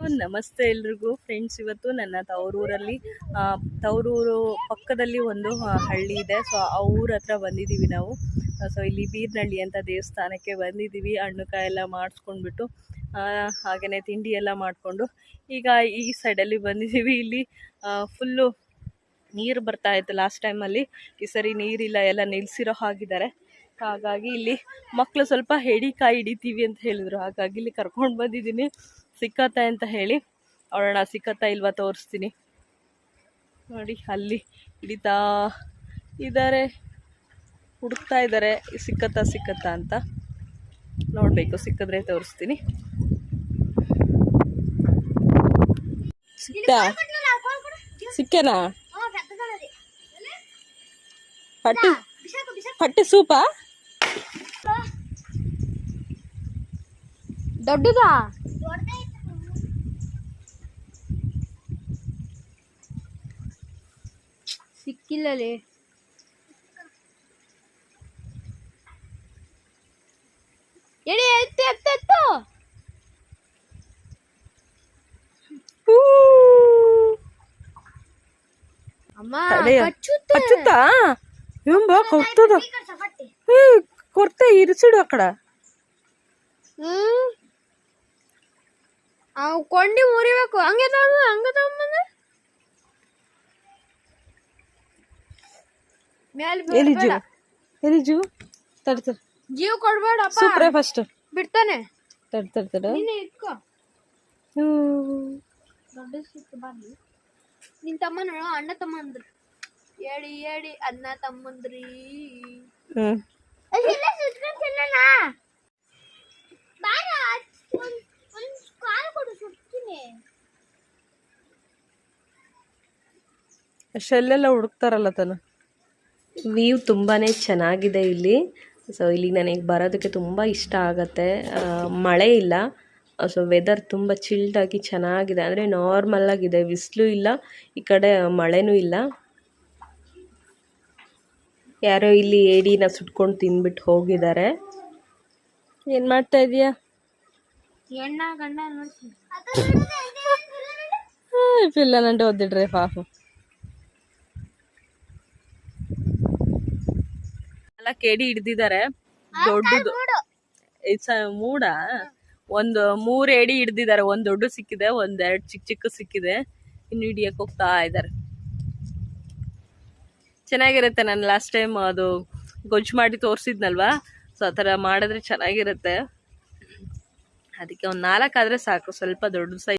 ನಮಸ್ತೆ ಎಲ್ರಿಗೂ. ಫ್ರೆಂಡ್ಸ್ ಇವತ್ತು ನನ್ನ ತವರೂರಲ್ಲಿ ತವರೂರು ಪಕ್ಕದಲ್ಲಿ ಒಂದು ಹಳ್ಳಿ ಇದೆ. ಸೊ ಆ ಊರ ಹತ್ರ ಬಂದಿದ್ದೀವಿ ನಾವು. ಸೊ ಇಲ್ಲಿ ಬೀರ್ನಳ್ಳಿ ಅಂತ ದೇವಸ್ಥಾನಕ್ಕೆ ಬಂದಿದ್ದೀವಿ ಹಣ್ಣುಕಾಯಿ ಎಲ್ಲ ಮಾಡಿಸ್ಕೊಂಡ್ಬಿಟ್ಟು ಹಾಗೆಯೇ ತಿಂಡಿ ಎಲ್ಲ ಮಾಡಿಕೊಂಡು. ಈಗ ಈ ಸೈಡಲ್ಲಿ ಬಂದಿದ್ದೀವಿ ಇಲ್ಲಿ ಫುಲ್ಲು ನೀರು ಬರ್ತಾ ಇತ್ತು ಲಾಸ್ಟ್ ಟೈಮಲ್ಲಿ ಈ ಸರಿ ನೀರಿಲ್ಲ, ಎಲ್ಲ ನಿಲ್ಲಿಸಿರೋ ಹಾಗಿದ್ದಾರೆ. ಹಾಗಾಗಿ ಇಲ್ಲಿ ಮಕ್ಕಳು ಸ್ವಲ್ಪ ಹೆಡಿಕಾಯಿ ಹಿಡಿತೀವಿ ಅಂತ ಹೇಳಿದರು. ಹಾಗಾಗಿ ಇಲ್ಲಿ ಕರ್ಕೊಂಡು ಬಂದಿದ್ದೀನಿ. ಸಿಕ್ಕತ್ತೆ ಅಂತ ಹೇಳಿ. ಅವಳಣ್ಣ ಸಿಕ್ಕತ್ತಾ ಇಲ್ವಾ ತೋರಿಸ್ತೀನಿ. ನೋಡಿ ಅಲ್ಲಿ ಹಿಡಿತಾ ಇದ್ದಾರೆ ಹುಡುಕ್ತಾ ಇದ್ದಾರೆ ಸಿಕ್ಕತ್ತಾ ಸಿಕ್ಕತ್ತಾ ಅಂತ. ನೋಡಬೇಕು ಸಿಕ್ಕಿದ್ರೆ ತೋರಿಸ್ತೀನಿ. ಸಿಕ್ತಾ? ಸಿಕ್ಕೇನಾ? ಪಟ್ಟಿ ಪಟ್ಟಿ ಸೂಪಾ? ದೊಡ್ಡದಾ ಸಿಕ್ಕಿಲ್ಲಲೇ ಎಡಿ ಎತ್ತಿ ಎತ್ತೆತ್ತು ಕಚ್ಚುತ್ತಾ ಎಂಬ ಕೊಡ್ತದ ಕೊಡ್ತಾ ಇರಿಸಿಡು ಅಕ್ಕಡ ಹ್ಮ್ ಅವ್ ಕೊಂಡಿ ಮುರಿಬೇಕು ಹಂಗೆ ತಗೊಂಡು ಹಂಗೆ ತಗೊಂಬಂದೆ ಮ್ಯಾಲ್ ಎಲಿಜು ಬಿಡ್ಬೇಡ. ಎಲಿಜು ತಡಿ ತಡಿ ಜೀವ ಕೊಡ್ಬೇಡಪ್ಪ ಸೂಪ್ರೇ ಫಸ್ಟ್ ಬಿಡ್ತಾನೆ ತಡಿ ತಡಿ ತಡಿ ನೀನೆ ಇಟ್ಕೋ ಹ್ಮ್. ದೊಡ್ಡ ಸಿಕ್ಕು ಬರ್ಲಿ ನಿನ್ ತಮ್ಮನ ಅಣ್ಣ ತಮ್ಮಂದ್ರು ಹೇಳಿ ಹೇಳಿ ಅಣ್ಣ ತಮ್ಮಂದ್ರಿ ಹ್ಮ್ ಶೆಲ್ಲೆಲ್ಲ ಹುಡುಕ್ತಾರಲ್ಲ ತನ ವ್ಯೂ ತುಂಬಾ ಚೆನ್ನಾಗಿದೆ ಇಲ್ಲಿ ಸೊ ಇಲ್ಲಿ ನನಗೆ ಬರೋದಕ್ಕೆ ತುಂಬ ಇಷ್ಟ ಆಗತ್ತೆ ಆ, ಮಳೆ ಇಲ್ಲ ಸೊ ವೆದರ್ ತುಂಬ ಚಿಲ್ಡಾಗಿ ಚೆನ್ನಾಗಿದೆ ಅಂದರೆ ನಾರ್ಮಲ್ ಆಗಿದೆ ಬಿಸಿಲು ಇಲ್ಲ ಈ ಕಡೆ ಮಳೆನೂ ಇಲ್ಲ ಯಾರೋ ಇಲ್ಲಿ ಏಡಿನ ಸುಟ್ಕೊಂಡು ತಿಂದ್ಬಿಟ್ಟು ಹೋಗಿದ್ದಾರೆ ಏನು ಮಾಡ್ತಾ ಇದೀಯಾ ಎಣ್ಣ ಗಂಡ ನೋಡ್ತೀನಿ పిల్లలంటే వద్దుడ్రే పాపం ಕೇಡಿ ಹಿಡ್ದಿದಾರೆ. ದೊಡ್ಡದು. ಮೂಡ. ಒಂದು ಮೂರ್ ಎಡಿ ಹಿಡ್ದಿದಾರೆ. ಒಂದ್ ದೊಡ್ಡ ಸಿಕ್ಕಿದೆ ಒಂದ್ ಎರಡ್ ಚಿಕ್ಕ ಚಿಕ್ಕ ಸಿಕ್ಕಿದೆ. ಇನ್ನು ಹಿಡಿಯಕ್ ಹೋಗ್ತಾ ಇದ್ದಾರೆ ಚೆನ್ನಾಗಿರುತ್ತೆ ನಾನು ಲಾಸ್ಟ್ ಟೈಮ್ ಅದು ಗೊಜ್ಜು ಮಾಡಿ ತೋರಿಸಿದ್ನಲ್ವಾ? ಸೊ ಆತರ ಥರ ಮಾಡಿದ್ರೆ ಚೆನ್ನಾಗಿರುತ್ತೆ. ಅದಕ್ಕೆ ಒಂದು ನಾಲ್ಕಾದ್ರೆ ಸಾಕು. ಸ್ವಲ್ಪ ದೊಡ್ಡ ಸೈಜ್